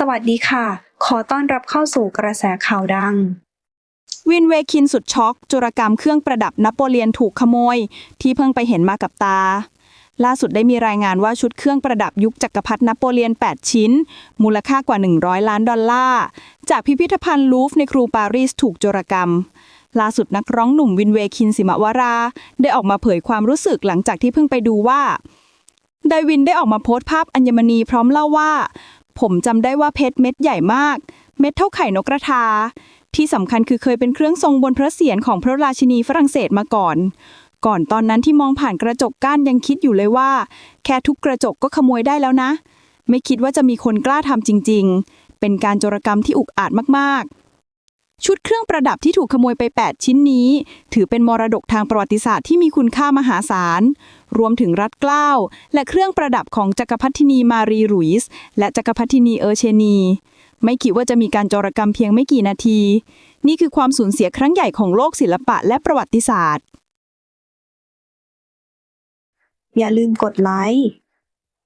สวัสดีค่ะ ขอต้อนรับเข้าสู่กระแสข่าวดัง วินเวคินสุดช็อก จุรกรรมเครื่องประดับนโปเลียนถูกขโมย ที่เพิ่งไปเห็นมากับตา ล่าสุดได้มีรายงานว่าชุดเครื่องประดับยุคจักรพรรดินโปเลียน 8 ชิ้น มูลค่ากว่า 100 ล้านดอลลาร์ จากพิพิธภัณฑ์ลูฟในครูปารีสถูกโจรกรรมล่าสุดนักร้องหนุ่มวินเวคินสิมวรา ได้ออกมาเผยความรู้สึกหลังจากที่เพิ่งไปดูว่าไดวินได้ออกมาโพสต์ภาพอัญมณีพร้อมเล่าว่า ผมจำได้ว่าเพชรเม็ดใหญ่มาก เม็ดเท่าไข่นกกระทา ที่สำคัญคือเคยเป็นเครื่องทรงบนพระเศียรของพระราชินีฝรั่งเศสมาก่อน ก่อนตอนนั้นที่มองผ่านกระจกก้านยังคิดอยู่เลยว่า แค่ทุบกระจกก็ขโมยได้แล้วนะ ไม่คิดว่าจะมีคนกล้าทำจริง ๆ เป็นการโจรกรรมที่อุกอาจมากๆ ชุดเครื่องประดับที่ถูกขโมยไป 8 ชิ้นนี้ ถือเป็นมรดกทางประวัติศาสตร์ที่มีคุณค่ามหาศาล รวมถึงรัดเกล้า และเครื่องประดับของจักรพรรดินีมารีรุยส์และจักรพรรดินีเออร์เชนี ไม่คิดว่าจะมีการจรกรรมเพียงไม่กี่นาที นี่คือความสูญเสียครั้งใหญ่ของโลกศิลปะและประวัติศาสตร์ อย่าลืมกดไลค์